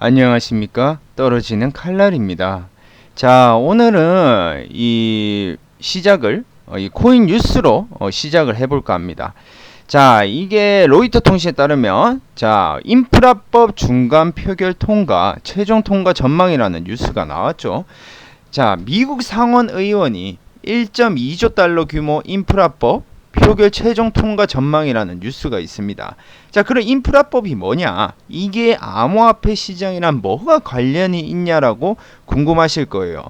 안녕하십니까? 떨어지는 칼날입니다. 자 오늘은 이 시작을 어, 이 코인 뉴스로 어, 시작을 해볼까 합니다. 자 이게 로이터 통신에 따르면 자 인프라법 중간 표결 통과 최종 통과 전망이라는 뉴스가 나왔죠. 자 미국 상원 의원이 1.2조 달러 규모 인프라법 표결 최종 통과 전망이라는 뉴스가 있습니다. 자, 그럼 인프라법이 뭐냐? 이게 암호화폐 시장이랑 뭐가 관련이 있냐라고 궁금하실 거예요.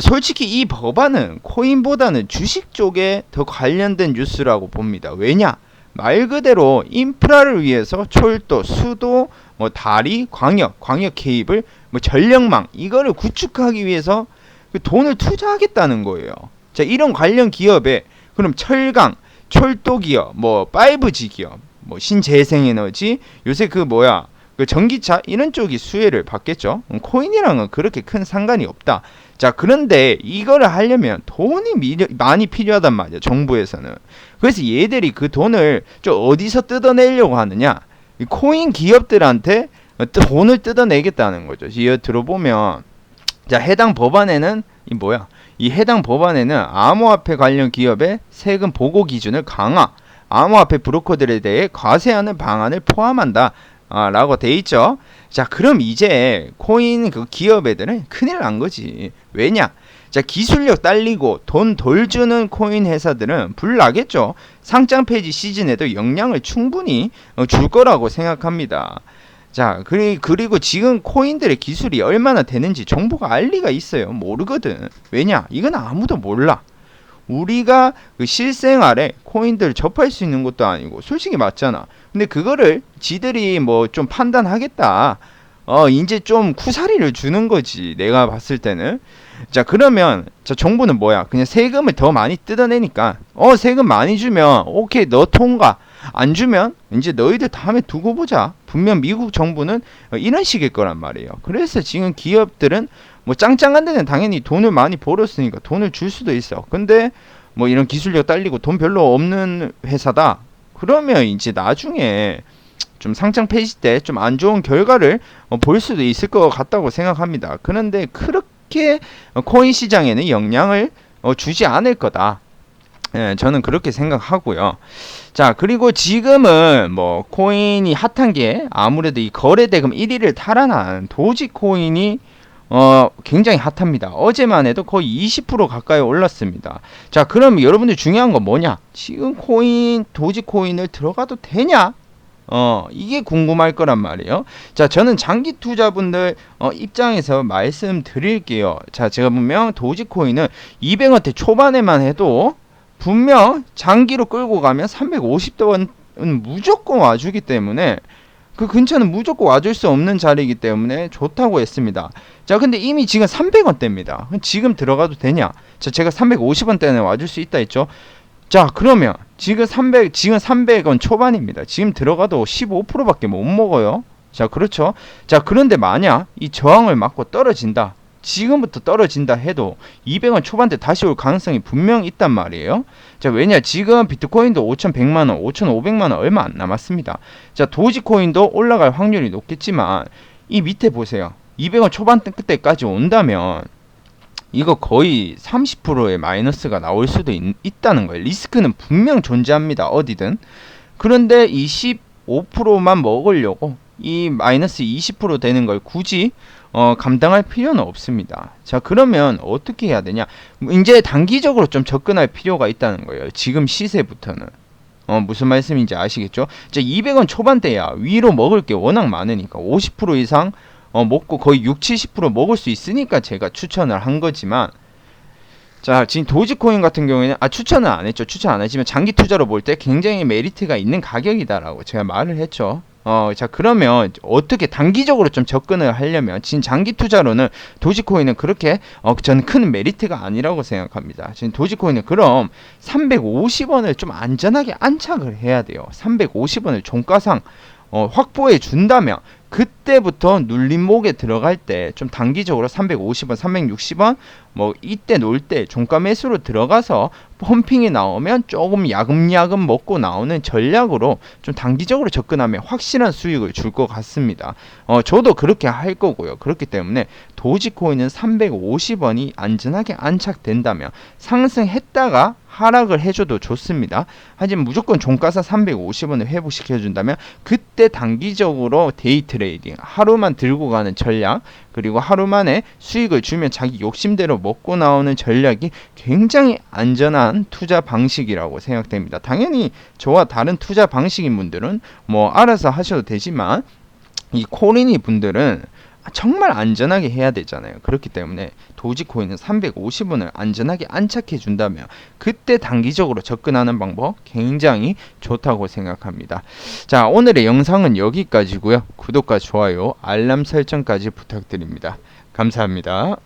솔직히 이 법안은 코인보다는 주식 쪽에 더 관련된 뉴스라고 봅니다. 왜냐? 말 그대로 인프라를 위해서 철도, 수도, 뭐 다리, 광역, 광역 케이블, 뭐 전력망 이거를 구축하기 위해서 그 돈을 투자하겠다는 거예요. 자, 이런 관련 기업에 그럼 철강, 철도 기업, 뭐 5G 기업, 뭐 신재생 에너지, 요새 그 뭐야 그 전기차 이런 쪽이 수혜를 받겠죠. 음, 코인이랑은 그렇게 큰 상관이 없다. 자 그런데 이거를 하려면 돈이 미려, 많이 필요하단 말이야 정부에서는. 그래서 얘들이 그 돈을 좀 어디서 뜯어내려고 하느냐? 이 코인 기업들한테 돈을 뜯어내겠다는 거죠. 이어 들어보면 자 해당 법안에는 이 뭐야? 이 해당 법안에는 암호화폐 관련 기업의 세금 보고 기준을 강화, 암호화폐 브로커들에 대해 과세하는 방안을 포함한다. 아, 라고 돼 있죠. 자, 그럼 이제 코인 그 기업 애들은 큰일 난 거지. 왜냐? 자, 기술력 딸리고 돈덜 주는 코인 회사들은 불 나겠죠. 상장 폐지 시즌에도 영향을 충분히 어, 줄 거라고 생각합니다. 자, 그리, 그리고 지금 코인들의 기술이 얼마나 되는지 정보가 알 리가 있어요. 모르거든. 왜냐? 이건 아무도 몰라. 우리가 그 실생활에 코인들 접할 수 있는 것도 아니고 솔직히 맞잖아. 근데 그거를 지들이 뭐 좀 판단하겠다. 어, 이제 좀 쿠사리를 주는 거지. 내가 봤을 때는. 자, 그러면 자, 정부는 뭐야? 그냥 세금을 더 많이 뜯어내니까 어, 세금 많이 주면 오케이, 너 통과. 안 주면 이제 너희들 다음에 두고 보자. 분명 미국 정부는 이런 식일 거란 말이에요. 그래서 지금 기업들은 뭐 짱짱한 데는 당연히 돈을 많이 벌었으니까 돈을 줄 수도 있어. 근데 뭐 이런 기술력 딸리고 돈 별로 없는 회사다. 그러면 이제 나중에 좀 상장 폐지 때 좀 안 좋은 결과를 어, 볼 수도 있을 것 같다고 생각합니다. 그런데 그렇게 코인 시장에는 영향을 어, 주지 않을 거다. 예, 저는 그렇게 생각하고요. 자, 그리고 지금은 뭐 코인이 핫한 게 아무래도 이 거래 대금 1위를 탈환한 도지 코인이 어, 굉장히 핫합니다. 어제만 해도 거의 20% 가까이 올랐습니다. 자, 그럼 여러분들 중요한 건 뭐냐? 지금 코인, 도지 코인을 들어가도 되냐? 어, 이게 궁금할 거란 말이에요. 자, 저는 장기 투자분들 어, 입장에서 말씀드릴게요. 자, 제가 분명 도지코인은 200원대 초반에만 해도 분명 장기로 끌고 가면 350원은 무조건 와주기 때문에 그 근처는 무조건 와줄 수 없는 자리이기 때문에 좋다고 했습니다. 자, 근데 이미 지금 300원대입니다. 지금 들어가도 되냐? 자, 제가 350원대는 와줄 수 있다 했죠. 자, 그러면 지금 300 지금 300원 초반입니다. 지금 들어가도 15%밖에 못 먹어요. 자, 그렇죠. 자, 그런데 만약 이 저항을 맞고 떨어진다. 지금부터 떨어진다 해도 200원 초반대 다시 올 가능성이 분명 있단 말이에요. 자, 왜냐? 지금 비트코인도 5,100만 원, 5,500만 원 얼마 안 남았습니다. 자, 도지코인도 올라갈 확률이 높겠지만 이 밑에 보세요. 200원 초반대 끝때까지 온다면 이거 거의 30%의 마이너스가 나올 수도 있, 있다는 거예요. 리스크는 분명 존재합니다. 어디든. 그런데 25%만 먹으려고 이 마이너스 20% 되는 걸 굳이 어, 감당할 필요는 없습니다. 자, 그러면 어떻게 해야 되냐? 이제 단기적으로 좀 접근할 필요가 있다는 거예요. 지금 시세부터는. 어, 무슨 말씀인지 아시겠죠? 자, 200원 초반대야. 위로 먹을 게 워낙 많으니까 50% 이상 어, 먹고 거의 6, 70% 먹을 수 있으니까 제가 추천을 한 거지만 자, 지금 도지코인 같은 경우에는 아 추천은 안 했죠. 추천 안 했지만 장기 투자로 볼 때 굉장히 메리트가 있는 가격이다라고 제가 말을 했죠. 어, 자, 그러면 어떻게 단기적으로 좀 접근을 하려면 지금 장기 투자로는 도지코인은 그렇게 어, 저는 큰 메리트가 아니라고 생각합니다. 지금 도지코인은 그럼 350원을 좀 안전하게 안착을 해야 돼요. 350원을 종가상 어, 확보해 준다면 그때부터 눌림목에 들어갈 때 좀 단기적으로 350원, 360원 뭐 이때 놀 때 종가 매수로 들어가서 펌핑이 나오면 조금 야금야금 먹고 나오는 전략으로 좀 단기적으로 접근하면 확실한 수익을 줄 것 같습니다. 어, 저도 그렇게 할 거고요. 그렇기 때문에 도지코인은 350원이 안전하게 안착된다면 상승했다가 하락을 해줘도 좋습니다. 하지만 무조건 종가사 350원을 회복시켜준다면 그때 단기적으로 데이 트레이딩 하루만 들고 가는 전략 그리고 하루 만에 수익을 주면 자기 욕심대로 먹고 나오는 전략이 굉장히 안전한 투자 방식이라고 생각됩니다. 당연히 저와 다른 투자 방식인 분들은 뭐 알아서 하셔도 되지만 이 코리니 분들은 정말 안전하게 해야 되잖아요. 그렇기 때문에 도지코인은 350원을 안전하게 안착해 준다면 그때 단기적으로 접근하는 방법 굉장히 좋다고 생각합니다. 자, 오늘의 영상은 여기까지고요. 구독과 좋아요, 알람 설정까지 부탁드립니다. 감사합니다.